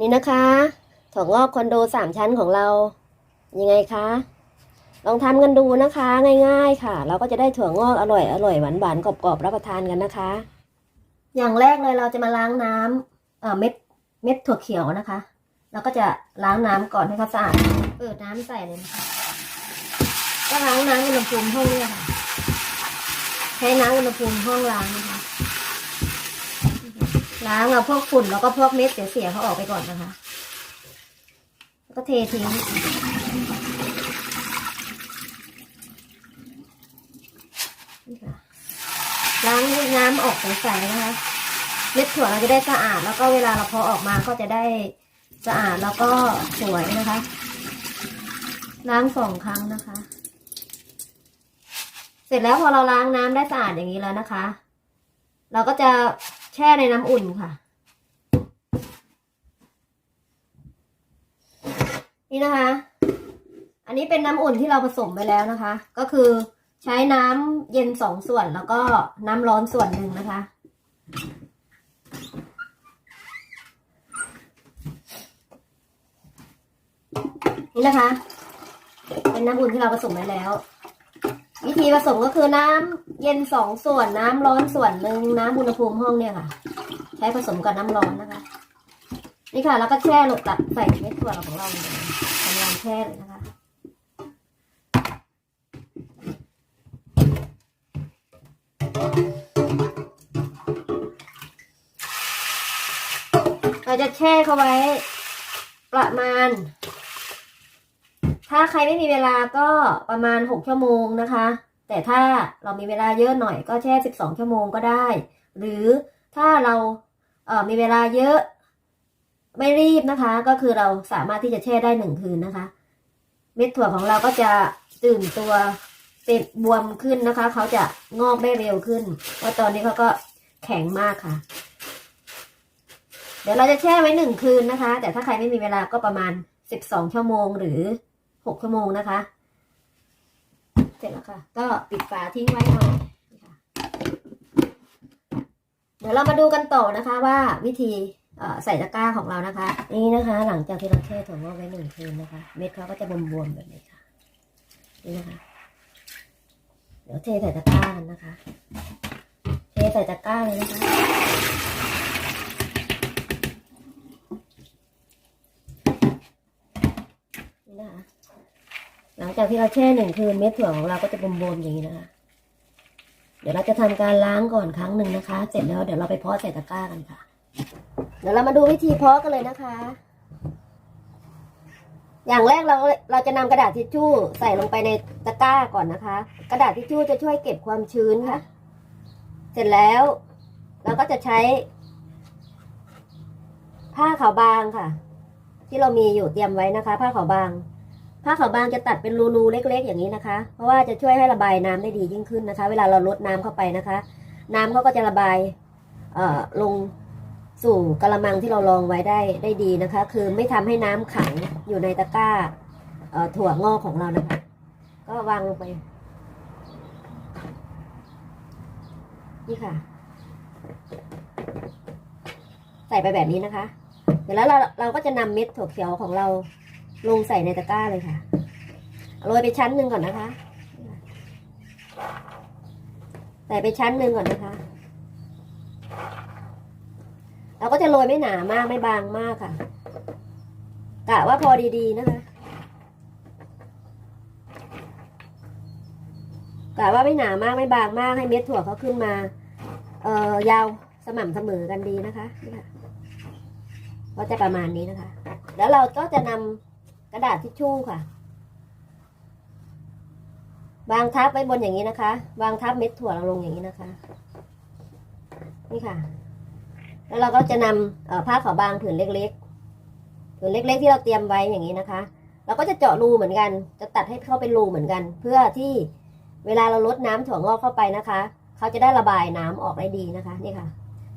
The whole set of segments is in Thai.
นี่นะคะถั่วงอกคอนโดสามชั้นของเรายังไงคะ ลองทำกันดูนะคะ ง่าย ๆ ค่ะ เราก็จะได้ถั่วงอกอร่อยอร่อยหวานหวานกรอบๆรับประทานกันนะคะ อย่างแรกเลยเราจะมาล้างน้ำเอ่อเม็ดเม็ดถั่วเขียวนะคะ เราก็จะล้างน้ำก่อนให้เขาสะอาดเปิดน้ำใส่เลยนะคะก็ล้างน้ำอุณหภูมิห้องเนี่ยค่ะใช้น้ำอุณหภูมิห้องล้างนะคะ ล้างเอาพวกฝุ่นแล้วก็พวกเม็ดเสียๆเขาออกไปก่อนนะคะ แล้วก็เททิ้งนี่ค่ะล้างน้ำออกใสๆนะคะ เม็ดถั่วเราจะได้สะอาด แล้วก็เวลาเราพอออกมาก็จะได้สะอาดแล้วก็สวยนะคะ ล้างสองครั้งนะคะ เสร็จแล้วพอเราล้างน้ำได้สะอาดอย่างนี้แล้วนะคะ เราก็จะ แช่ในน้ำอุ่นค่ะ นี่นะคะ อันนี้เป็นน้ำอุ่นที่เราผสมไปแล้วนะคะ ก็คือใช้น้ำเย็นสองส่วนแล้วก็น้ำร้อนส่วนหนึ่งนะคะนี่นะคะ เป็นน้ำอุ่นที่เราผสมไว้แล้ว วิธีผสมก็คือน้ำเย็นสองส่วนน้ำร้อนส่วนหนึ่งน้ำอุณหภูมิห้องเนี่ยค่ะ ใช้ผสมกับน้ำร้อนนะคะ นี่ค่ะ แล้วก็แช่ลงตัดใส่เม็ดถั่วของเราเลยทำงานแช่เลยนะคะเราจะแช่เขาไว้ประมาณ ถ้าใครไม่มีเวลาก็ประมาณหกชั่วโมงนะคะ แต่ถ้าเรามีเวลาเยอะหน่อยก็แช่สิบสองชั่วโมงก็ได้ หรือถ้าเราเออมีเวลาเยอะไม่รีบนะคะ ก็คือเราสามารถที่จะแช่ได้หนึ่งคืนนะคะ เม็ดถั่วของเราก็จะตื่นตัวเป็นบวมขึ้นนะคะ เขาจะงอกได้เร็วขึ้นเพราะตอนนี้เขาก็แข็งมากค่ะ เดี๋ยวเราจะแช่ไว้หนึ่งคืนนะคะ แต่ถ้าใครไม่มีเวลาก็ประมาณสิบสองชั่วโมงหรือ หกชั่วโมงนะคะ เสร็จแล้วค่ะ ก็ปิดฝาทิ้งไว้หน่อยค่ะเดี๋ยวเรามาดูกันต่อนะคะว่าวิธีใส่ตะกร้าของเรานะคะ นี่นะคะ หลังจากที่เราแช่ถั่วงอกไว้หนึ่งคืนนะคะ เม็ดเขาก็จะบวมๆแบบนี้ค่ะ นี่นะคะ เดี๋ยวเทใส่ตะกร้ากันนะคะ เทใส่ตะกร้าเลยนะคะ นี่นะคะ หลังจากที่เราแช่หนึ่งคืนเม็ดถั่วของเราก็จะบวมๆอย่างนี้นะคะ เดี๋ยวเราจะทำการล้างก่อนครั้งหนึ่งนะคะ เสร็จแล้วเดี๋ยวเราไปเพาะใส่ตะกร้ากันค่ะ เดี๋ยวเรามาดูวิธีเพาะกันเลยนะคะ อย่างแรกเราเราจะนำกระดาษทิชชู่ใส่ลงไปในตะกร้าก่อนนะคะ กระดาษทิชชู่จะช่วยเก็บความชื้นค่ะ เสร็จแล้วเราก็จะใช้ ผ้าขาวบางค่ะ ที่เรามีอยู่เตรียมไว้นะคะ ผ้าขาวบาง ผ้าขาวบางจะตัดเป็นรูๆเล็ก ๆ อย่างนี้นะคะ เพราะว่าจะช่วยให้ระบายน้ำได้ดียิ่งขึ้นนะคะ เวลาเราลดน้ำเข้าไปนะคะ น้ำเขาก็จะระบายเอ่อลงสู่กระมังที่เรารองไว้ได้ได้ดีนะคะ คือไม่ทำให้น้ำขังอยู่ในตะกร้าเอ่อถั่วงอกของเรานะคะ ก็วางลงไป นี่ค่ะ ใส่ไปแบบนี้นะคะเสร็จแล้วเราเราก็จะนำเม็ดถั่วเขียวของเรา ลงใส่ในตะกร้าเลยค่ะโรยไปชั้นหนึ่งก่อนนะคะ ใส่ไปชั้นหนึ่งก่อนนะคะ เราก็จะโรยไม่หนามากไม่บางมากค่ะ กะว่าพอดีๆนะคะ กะว่าไม่หนามากไม่บางมากให้เม็ดถั่วเขาขึ้นมา เอ่อยาวสม่ำเสมอกันดีนะคะนี่ค่ะก็จะประมาณนี้นะคะ แล้วเราก็จะนำ กระดาษทิชชู่ค่ะ วางทับไว้บนอย่างนี้นะคะ วางทับเม็ดถั่วเราลงอย่างนี้นะคะ นี่ค่ะ แล้วเราก็จะนำผ้าขาวบางผืนเล็กๆผืนเล็ก ๆ ที่เราเตรียมไว้อย่างนี้นะคะ เราก็จะเจาะรูเหมือนกัน จะตัดให้เข้าเป็นรูเหมือนกัน เพื่อที่เวลาเราลดน้ำถั่วงอกเข้าไปนะคะ เขาจะได้ระบายน้ำออกได้ดีนะคะ นี่ค่ะ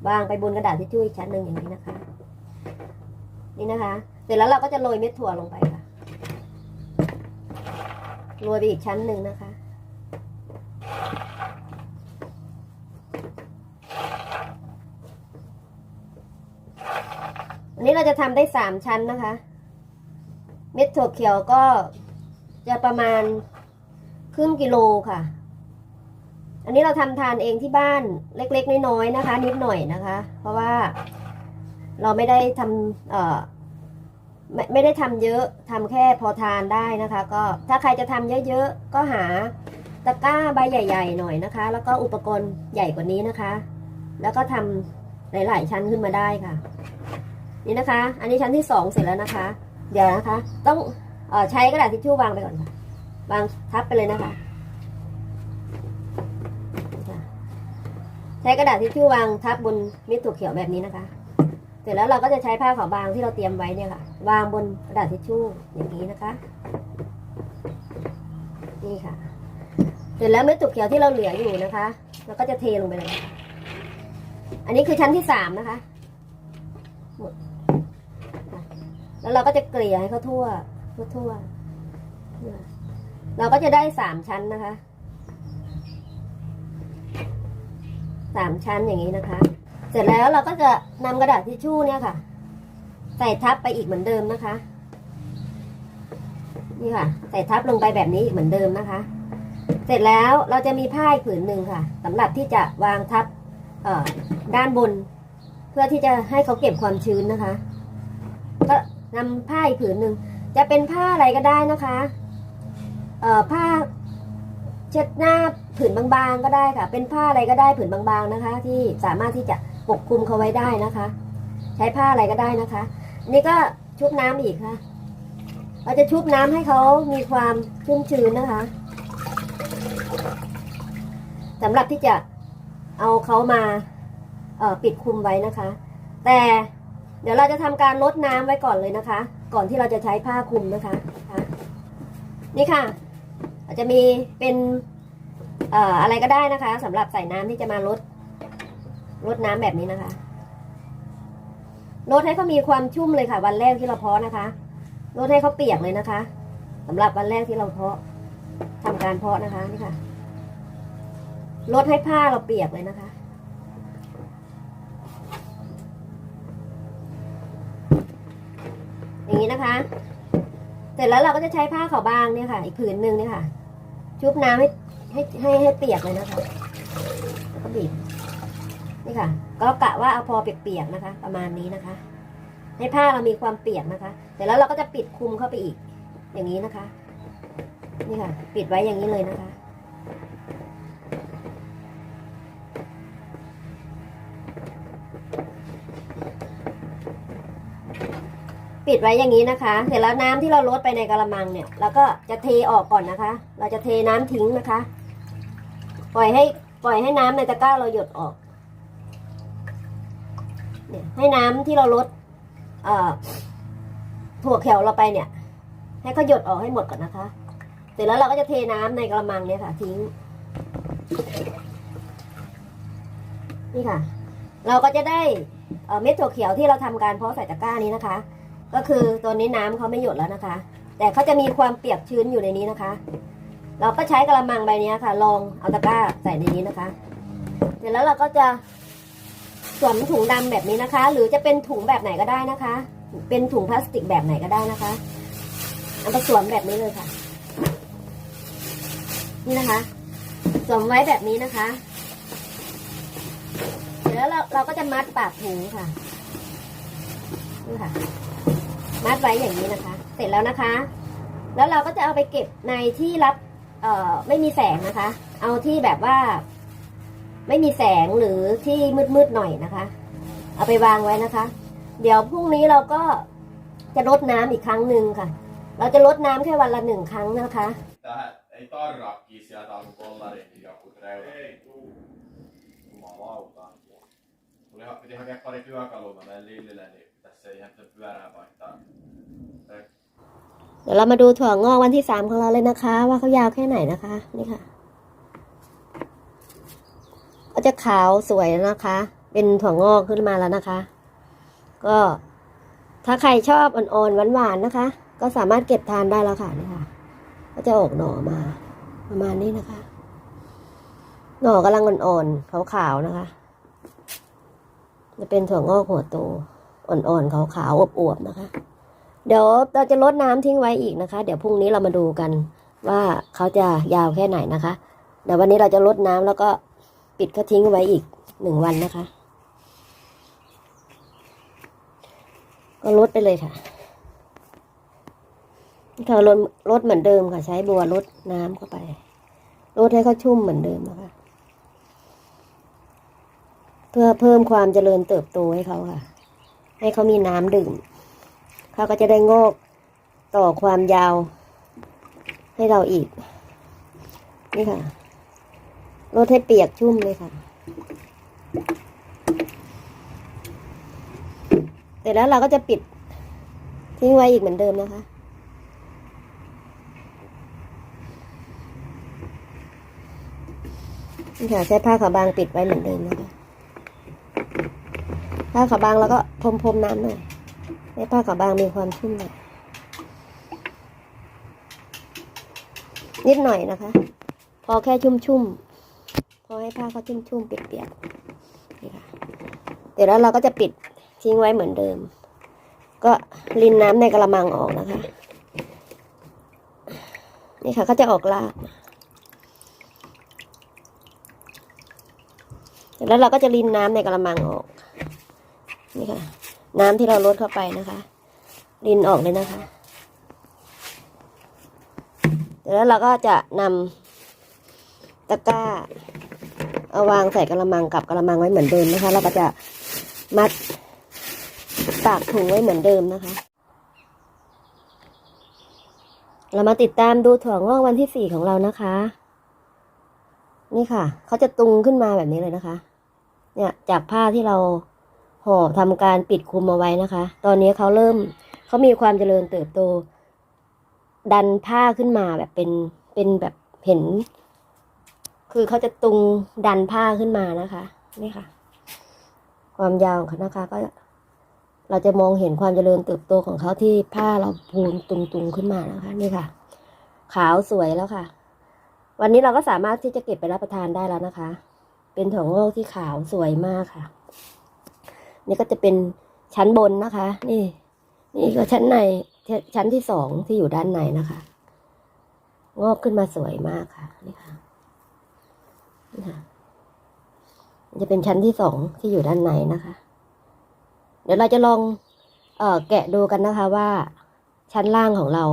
วางไปบนกระดาษทิชชู่อีกชั้นหนึ่งอย่างนี้นะคะ นี่นะคะ เสร็จแล้วเราก็จะโรยเม็ดถั่วลงไปค่ะ โรยไปอีกชั้นหนึ่งนะคะ อันนี้เราจะทำได้สามชั้นนะคะ เม็ดถั่วเขียวก็จะประมาณครึ่งกิโลค่ะ อันนี้เราทำทานเองที่บ้านเล็ก ๆ น้อยๆนะคะ นิดหน่อยนะคะ เพราะว่าเราไม่ได้ทำเอ่อ ไม่ไม่ได้ทำเยอะทำแค่พอทานได้นะคะ ก็ถ้าใครจะทำเยอะๆ ก็หาตะกร้าใบใหญ่ ๆ หน่อยนะคะ แล้วก็อุปกรณ์ใหญ่กว่านี้นะคะ แล้วก็ทำหลาย ๆ ชั้นขึ้นมาได้ค่ะ นี่นะคะ อันนี้ชั้นที่สองเสร็จแล้วนะคะ เดี๋ยวนะคะ ต้องออใช้กระดาษทิชชู่วางไปก่อนค่ะวางทับไปเลยนะคะใช้กระดาษทิชชู่วางทับบนเม็ดถั่วเขียวแบบนี้นะคะ สร็จแล้วเราก็จะใช้ผ้าขาวบางที่เราเตรียมไว้เนี่ยค่ะ วางบนกระดาษทิชชู่อย่างนี้นะคะ นี่ค่ะ เสร็จแล้วเม็ดถั่วเขียวที่เราเหลืออยู่นะคะเราก็จะเทลงไปเลย อันนี้คือชั้นที่สามนะคะหมดแล้วเราก็จะเกลี่ยให้เขาทั่วทั่วทั่วเราก็จะได้สามชั้นนะคะสามชั้นอย่างนี้นะคะ เสร็จแล้วเราก็จะนำกระดาษทิชชู่เนี่ยค่ะ ใส่ทับไปอีกเหมือนเดิมนะคะ นี่ค่ะ ใส่ทับลงไปแบบนี้อีกเหมือนเดิมนะคะ เสร็จแล้วเราจะมีผ้าอีกผืนหนึ่งค่ะสำหรับที่จะวางทับเออด้านบน เพื่อที่จะให้เขาเก็บความชื้นนะคะ ก็นำผ้าอีกผืนหนึ่งจะเป็นผ้าอะไรก็ได้นะคะเอ่อผ้าเช็ดหน้าผืนบางๆก็ได้ค่ะ เป็นผ้าอะไรก็ได้ผืนบางๆนะคะ ที่สามารถที่จะ ปกคลุมเขาไว้ได้นะคะ ใช้ผ้าอะไรก็ได้นะคะ นี่ก็ชุบน้ำอีกค่ะ เราจะชุบน้ำให้เขามีความชุ่มชื้นนะคะสำหรับที่จะเอาเขามาเออปิดคลุมไว้นะคะ แต่เดี๋ยวเราจะทำการลดน้ำไว้ก่อนเลยนะคะ ก่อนที่เราจะใช้ผ้าคลุมนะคะ นี่ค่ะอาจจะมีเป็นอออะไรก็ได้นะคะสำหรับใส่น้ำที่จะมาลด ลดน้ำแบบนี้นะคะลดให้เขามีความชุ่มเลยค่ะ วันแรกที่เราเพาะนะคะลดให้เขาเปียกเลยนะคะสำหรับวันแรกที่เราเพาะทำการเพาะนะคะนี่ค่ะลดให้ผ้าเราเปียกเลยนะคะ อย่างนี้นะคะ เสร็จแล้วเราก็จะใช้ผ้าขาวบางเนี่ยค่ะ อีกผืนหนึ่งเนี่ยค่ะ ชุบน้ำให้ให้ให้ให้เปียกเลยนะคะแล้วก็บีบ นี่ค่ะ ก็กะว่าเอาพอเปียกๆนะคะ ประมาณนี้นะคะ ให้ผ้าเรามีความเปียกนะคะ เสร็จแล้วเราก็จะปิดคลุมเข้าไปอีก อย่างนี้นะคะ นี่ค่ะ ปิดไว้อย่างนี้เลยนะคะปิดไว้อย่างนี้นะคะ เสร็จแล้วน้ำที่เราลดไปในกระมังเนี่ยเราก็จะเทออกก่อนนะคะ เราจะเทน้ำทิ้งนะคะ ปล่อยให้ปล่อยให้น้ำในตะกร้าเราหยดออก ให้น้ำที่เราลดถั่วเขียวเราไปเนี่ย ให้เขาหยดออกให้หมดก่อนนะคะ เสร็จแล้วเราก็จะเทน้ำในกระมังเนี่ยค่ะ ทิ้ง นี่ค่ะ เราก็จะได้เอ่อเม็ดถั่วเขียวที่เราทำการเพาะใส่ตะกร้านี้นะคะ ก็คือตัวนี้น้ำเขาไม่หยดแล้วนะคะ แต่เขาจะมีความเปียกชื้นอยู่ในนี้นะคะ เราก็ใช้กระมังใบนี้ค่ะ ลองเอาตะกร้าใส่ในนี้นะคะ เสร็จแล้วเราก็จะ สวมถุงดำแบบนี้นะคะ หรือจะเป็นถุงแบบไหนก็ได้นะคะ เป็นถุงพลาสติกแบบไหนก็ได้นะคะเอาไปสวมแบบนี้เลยค่ะ นี่นะคะสวมไว้แบบนี้นะคะเสร็จแล้วเราเราก็จะมัดปากถุงค่ะนี่ค่ะ มัดไว้อย่างนี้นะคะ เสร็จแล้วนะคะ แล้วเราก็จะเอาไปเก็บในที่รับ เอ่อไม่มีแสงนะคะ เอาที่แบบว่า ไม่มีแสงหรือที่มืดๆหน่อยนะคะ เอาไปวางไว้นะคะ เดี๋ยวพรุ่งนี้เราก็จะรดน้ำอีกครั้งหนึ่งค่ะ เราจะรดน้ำแค่วันละหนึ่งครั้งนะคะ Tähän ei tarraakin sieltä alku kollarin joku reuna. Ei tuu. Jumalauta. Tuli, ha- piti hakea pari työkalua mä menen Lillille, niin tässä ei ihan sitä pyörää vaihtaa. เดี๋ยวเรามาดูถั่วงอกวันที่สามของเราเลยนะคะ ว่าเขายาวแค่ไหนนะคะ นี่ค่ะ ก็จะขาวสวยนะคะ เป็นถั่วงอกขึ้นมาแล้วนะคะ ก็ถ้าใครชอบอ่อนๆหวานๆนะคะ ก็สามารถเก็บทานได้แล้วค่ะนี่ค่ะก็จะออกหน่อมา ประมาณนี้นะคะ หน่อกำลังอ่อนๆขาวๆนะคะ จะเป็นถั่วงอกหัวโตอ่อนๆขาวๆอวบๆนะคะ เดี๋ยวเราจะลดน้ำทิ้งไว้อีกนะคะ เดี๋ยวพรุ่งนี้เรามาดูกันว่าเขาจะยาวแค่ไหนนะคะเดี๋ยววันนี้เราจะลดน้ำแล้วก็ ปิดเขาทิ้งไว้อีกหนึ่งวันนะคะ ก็ลดไปเลยค่ะเขาลดลดเหมือนเดิมค่ะ ใช้บัวลดน้ำเข้าไปลดให้เขาชุ่มเหมือนเดิมนะคะ เพื่อเพิ่มความเจริญเติบโตให้เขาค่ะ ให้เขามีน้ำดื่มเขาก็จะได้งอกต่อความยาวให้เราอีก นี่ค่ะ ลดให้เปียกชุ่มเลยค่ะ เสร็จแล้วเราก็จะปิดทิ้งไว้อีกเหมือนเดิมนะคะนี่ค่ะใช้ผ้าขาวบางปิดไว้เหมือนเดิมนะคะ ผ้าขาวบางแล้วก็พรมพรมๆน้ำหน่อยให้ผ้าขาวบางมีความชุ่มหน่อยนิดหน่อยนะคะ พอแค่ชุ่มๆ พอให้ผ้าเขาชุ่มๆเปียกๆนี่ค่ะเดี๋ยวแล้วเราก็จะปิดทิ้งไว้เหมือนเดิม ก็รินน้ำในกระมังออกนะคะ นี่ค่ะเขาจะออกรากเสร็จแล้วเราก็จะรินน้ำในกระมังออก นี่ค่ะ น้ำที่เราลดเข้าไปนะคะ รินออกเลยนะคะเสร็จแล้วเราก็จะนำตะกร้า เอาวางใส่กระมังกับกระมังไว้เหมือนเดิมนะคะ เราก็จะมัดปากถุงไว้เหมือนเดิมนะคะ เรามาติดตามดูถั่วงอกวันที่สี่ของเรานะคะ นี่ค่ะเขาจะตุงขึ้นมาแบบนี้เลยนะคะ เนี่ยจากผ้าที่เราห่อทำการปิดคลุมเอาไว้นะคะ ตอนนี้เขาเริ่มเขามีความเจริญเติบโต ดันผ้าขึ้นมาแบบเป็นเป็นแบบเห็น คือเขาจะตุงดันผ้าขึ้นมานะคะนี่ค่ะ ความยาวของเขานะคะ ก็เราจะมองเห็นความเจริญเติบโตของเขาที่ผ้าเราพูนตุงๆขึ้นมานะคะ นี่ค่ะ ขาวสวยแล้วค่ะ วันนี้เราก็สามารถที่จะเก็บไปรับประทานได้แล้วนะคะ เป็นถั่วงอกที่ขาวสวยมากค่ะ นี่ก็จะเป็นชั้นบนนะคะ นี่ นี่ก็ชั้นในชั้นที่สองที่อยู่ด้านในนะคะ งอกขึ้นมาสวยมากค่ะนี่ค่ะ จะเป็นชั้นที่สองที่อยู่ด้านในนะคะ เดี๋ยวเราจะลองเอ่อแกะดูกันนะคะว่าชั้นล่างของเรา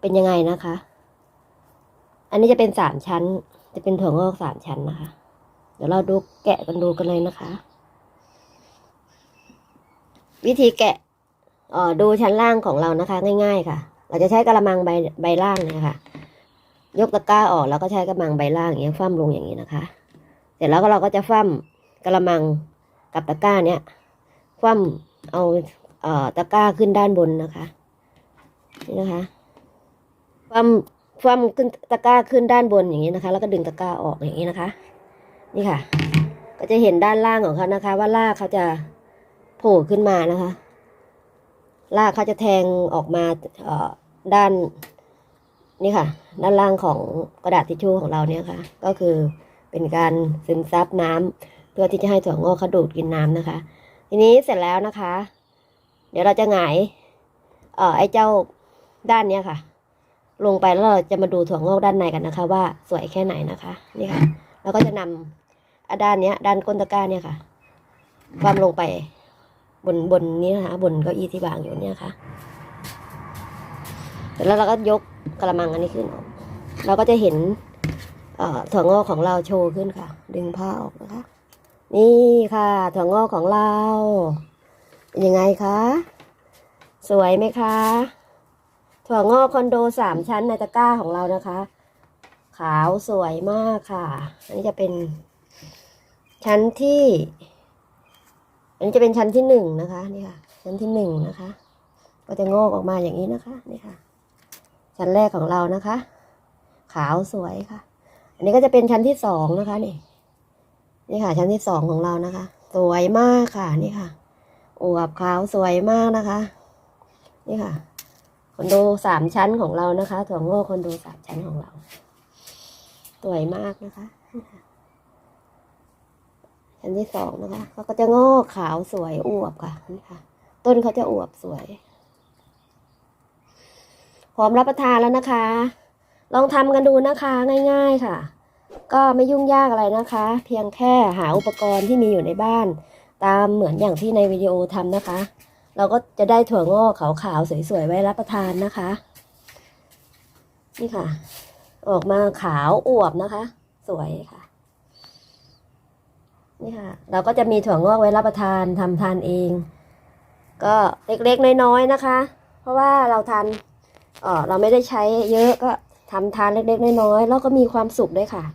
เป็นยังไงนะคะ อันนี้จะเป็นสามชั้น จะเป็นถั่วงอกสามชั้นนะคะ เดี๋ยวเราดูแกะกันดูกันเลยนะคะ วิธีแกะเอ่อดูชั้นล่างของเรานะคะ ง่าย ๆ ค่ะ เราจะใช้กระมังใบใบล่างเนี่ยค่ะ ยกตะกร้าออกแล้วก็ใช้กระมังใบล่างอย่างเงี้ยฟั่มลงอย่างนี้นะคะ เสร็จแล้วก็เราก็จะฟั่มกระมังกับตะกร้าเนี้ยคว่ำเอาเอ่อตะกร้าขึ้นด้านบนนะคะนี่นะคะคว่ำคว่ำขึ้นตะกร้าขึ้นด้านบนอย่างนี้นะคะ แล้วก็ดึงตะกร้าออกอย่างนี้นะคะ นี่ค่ะ ก็จะเห็นด้านล่างของเขานะคะ ว่าลากเขาจะโผล่ขึ้นมานะคะลากเขาจะแทงออกมาเอ่อด้าน นี่ค่ะ ด้านล่างของกระดาษทิชชู่ของเราเนี่ยค่ะ ก็คือเป็นการซึมซับน้ำเพื่อที่จะให้ถั่วงอกเขาดูดกินน้ำนะคะ ทีนี้เสร็จแล้วนะคะ เดี๋ยวเราจะหงายเอ่อไอ้เจ้าด้านเนี้ยค่ะ ลงไปแล้วเราจะมาดูถั่วงอกด้านในกันนะคะ ว่าสวยแค่ไหนนะคะนี่ค่ะเราก็จะนำอะด้านเนี้ย ด้านก้นตะกร้าเนี่ยค่ะ ความลงไปบนบนนี้นะคะ บนเก้าอี้ที่วางอยู่เนี่ยค่ะ แล้วเราก็ยกกระมังอันนี้ขึ้นออกเราก็จะเห็นถั่วงอกของเราโชว์ขึ้นค่ะ ดึงผ้าออกนะคะ นี่ค่ะ ถั่วงอกของเรายังไงคะ สวยไหมคะ ถั่วงอกคอนโดสามชั้นในตะกร้าของเรานะคะ ขาวสวยมากค่ะ อันนี้จะเป็น ชั้นที่ อันนี้จะเป็นชั้นที่หนึ่งนะคะ นี่ค่ะ ชั้นที่หนึ่งนะคะ ก็จะงอกออกมาอย่างนี้นะคะ นี่ค่ะ ชั้นแรกของเรานะคะ ขาวสวยค่ะ อันนี้ก็จะเป็นชั้นที่สองนะคะนี่นี่ค่ะ ชั้นที่สองของเรานะคะ สวยมากค่ะนี่ค่ะอวบขาวสวยมากนะคะ นี่ค่ะคอนโดสามชั้นของเรานะคะถั่วงอกคอนโดสามชั้นของเรา สวยมากนะคะนี่ค่ะชั้นที่สองนะคะเขาก็จะงอกขาวสวยอวบค่ะนี่ค่ะ ต้นเขาจะอวบสวย ร้อมรับประทานแล้วนะคะ ลองทำกันดูนะคะง่ายๆค่ะ ก็ไม่ยุ่งยากอะไรนะคะ เพียงแค่หาอุปกรณ์ที่มีอยู่ในบ้าน ตามเหมือนอย่างที่ในวิดีโอทำนะคะ เราก็จะได้ถั่วงอกขาวๆสวยๆไว้รับประทานนะคะ นี่ค่ะ ออกมาขาวอวบนะคะ สวยค่ะนี่ค่ะ เราก็จะมีถั่วงอกไว้รับประทานทำทานเอง ก็เล็กๆน้อยๆนะคะ เพราะว่าเราทาน เราไม่ได้ใช้เยอะก็ทำทานเล็กๆน้อยๆแล้วก็มีความสุขด้วยค่ะ